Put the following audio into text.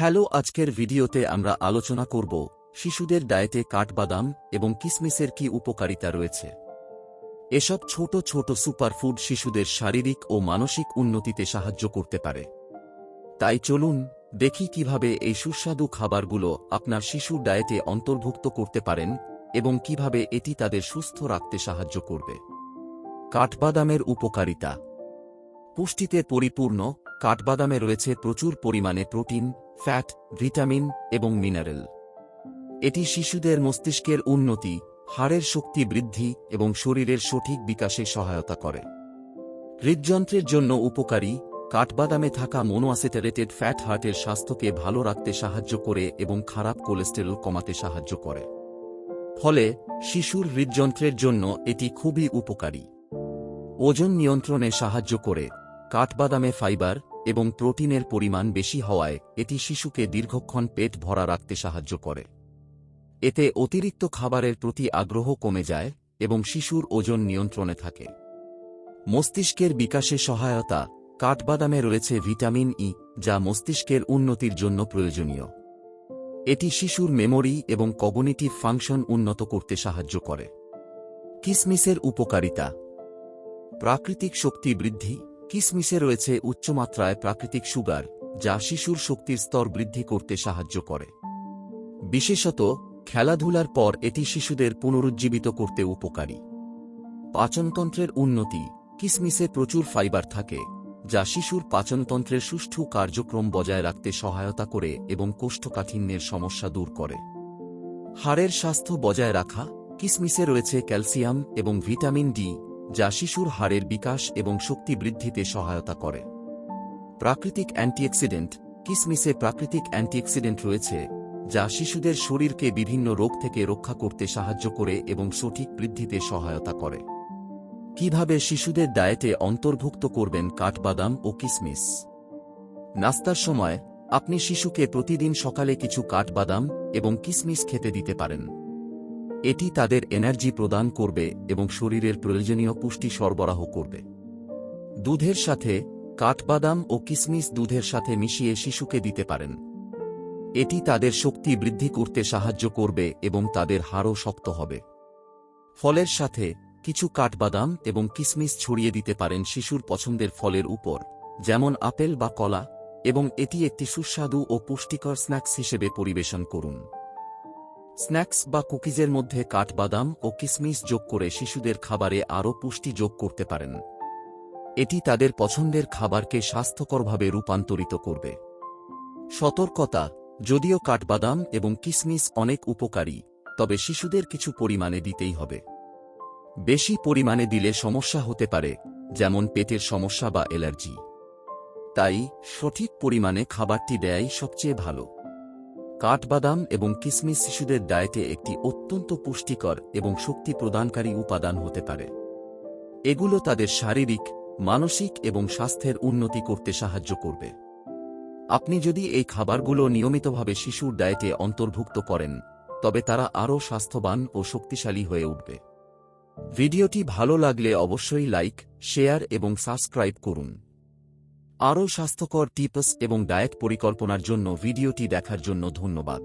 Hello, আজকের ভিডিওতে আমরা আলোচনা করব শিশুদের ডায়েটে কাঠবাদাম এবং কিসমিসের কি উপকারিতা রয়েছে। এসব ছোট ছোট সুপারফুড শিশুদের শারীরিক ও মানসিক উন্নতিতে সাহায্য করতে পারে। তাই চলুন দেখি কীভাবে এই সুস্বাদু খাবারগুলো আপনার শিশুর ডায়েটে অন্তর্ভুক্ত করতে পারেন এবং কীভাবে এটি তাদের সুস্থ রাখতে সাহায্য করবে। কাঠবাদামের উপকারিতা। পুষ্টিতে পরিপূর্ণ কাঠবাদামে রয়েছে প্রচুর পরিমাণে প্রোটিন, ফ্যাট, ভিটামিন এবং মিনারেল। এটি শিশুদের মস্তিষ্কের উন্নতি, হাড়ের শক্তি বৃদ্ধি এবং শরীরের সঠিক বিকাশে সহায়তা করে। হৃদযন্ত্রের জন্য উপকারী, কাঠবাদামে থাকা মোনোঅ্যাসিটারেটেড ফ্যাট হার্টের স্বাস্থ্যকে ভালো রাখতে সাহায্য করে এবং খারাপ কোলেস্টেরল কমাতে সাহায্য করে। ফলে, শিশুর হৃদযন্ত্রের জন্য এটি খুবই উপকারী। ওজন নিয়ন্ত্রণে সাহায্য করে। কাঠবাদামে ফাইবার এবং প্রোটিনের পরিমাণ বেশি হওয়ায় এটি শিশুকে দীর্ঘক্ষণ পেট ভরা রাখতে সাহায্য করে। এতে অতিরিক্ত খাবারের প্রতি আগ্রহ কমে যায় এবং শিশুর ওজন নিয়ন্ত্রণে থাকে। মস্তিষ্কের বিকাশে সহায়তা, কাঠবাদামে রয়েছে ভিটামিন ই, যা মস্তিষ্কের উন্নতির জন্য প্রয়োজনীয়। এটি শিশুর মেমোরি এবং কগনিটিভ ফাংশন উন্নত করতে সাহায্য করে। কিসমিসের উপকারিতা। প্রাকৃতিক শক্তি বৃদ্ধি কিসমিসে রয়েছে উচ্চমাত্রায় প্রাকৃতিক সুগার, যা শিশুর শক্তির স্তর বৃদ্ধি করতে সাহায্য করে। বিশেষত, খেলাধুলার পর এটি শিশুদের পুনরুজ্জীবিত করতে উপকারী। পাচনতন্ত্রের উন্নতি, কিসমিসে প্রচুর ফাইবার থাকে, যা শিশুর পাচনতন্ত্রের সুষ্ঠু কার্যক্রম বজায় রাখতে সহায়তা করে এবং কোষ্ঠকাঠিন্যের সমস্যা দূর করে। হাড়ের স্বাস্থ্য বজায় রাখা, কিসমিসে রয়েছে ক্যালসিয়াম এবং ভিটামিন ডি যা শিশুর হাড়ের বিকাশ এবং শক্তি বৃদ্ধিতে সহায়তা করে। প্রাকৃতিক অ্যান্টিঅক্সিডেন্ট কিসমিসে প্রাকৃতিক অ্যান্টিঅক্সিডেন্ট রয়েছে, যা শিশুদের শরীরকে বিভিন্ন রোগ থেকে রক্ষা করতে সাহায্য করে এবং সঠিক বৃদ্ধিতে সহায়তা করে। কীভাবে শিশুদের ডায়েটে অন্তর্ভুক্ত করবেন কাঠবাদাম ও কিসমিস? নাস্তার সময়, আপনি শিশুকে প্রতিদিন সকালে কিছু কাঠবাদাম এবং কিসমিস খেতে দিতে পারেন। এটি তাদের এনার্জি প্রদান করবে এবং শরীরের প্রয়োজনীয় পুষ্টি সরবরাহ করবে। দুধের সাথে কাঠবাদাম ও কিসমিস দুধের সাথে মিশিয়ে শিশুকে দিতে পারেন। এটি তাদের শক্তি বৃদ্ধি করতে সাহায্য করবে এবং তাদের হাড়ও শক্ত হবে। ফলের সাথে কিছু কাঠবাদাম এবং কিসমিস ছড়িয়ে দিতে পারেন শিশুর পছন্দের ফলের উপর, যেমন আপেল বা কলা, এবং এটি একটি সুস্বাদু ও পুষ্টিকর স্ন্যাক্স হিসেবে পরিবেশন করুন। স্ন্যাক্স বা কুকিজের মধ্যে কাঠবাদাম ও কিসমিস যোগ করে শিশুদের খাবারে আরও পুষ্টি যোগ করতে পারেন। এটি তাদের পছন্দের খাবারকে স্বাস্থ্যকরভাবে রূপান্তরিত করবে। সতর্কতা, যদিও কাঠবাদাম এবং কিসমিস অনেক উপকারী, তবে শিশুদের কিছু পরিমাণে দিতেই হবে। বেশি পরিমাণে দিলে সমস্যা হতে পারে, যেমন পেটের সমস্যা বা অ্যালার্জি। তাই সঠিক পরিমাণে খাবারটি দেয়াই সবচেয়ে ভালো। কাঠবাদাম এবং কিসমিস শিশুদের ডায়েটে একটি অত্যন্ত পুষ্টিকর এবং শক্তি প্রদানকারী উপাদান হতে পারে। এগুলো তাদের শারীরিক, মানসিক এবং স্বাস্থ্যের উন্নতি করতে সাহায্য করবে। আপনি যদি এই খাবারগুলো নিয়মিতভাবে শিশুর ডায়েটে অন্তর্ভুক্ত করেন, তবে তারা আরও স্বাস্থ্যবান ও শক্তিশালী হয়ে উঠবে। ভিডিওটি ভালো লাগলে অবশ্যই লাইক, শেয়ার এবং সাবস্ক্রাইব করুন। আরও স্বাস্থ্যকর টিপস এবং ডায়েট পরিকল্পনার জন্য ভিডিওটি দেখার জন্য ধন্যবাদ।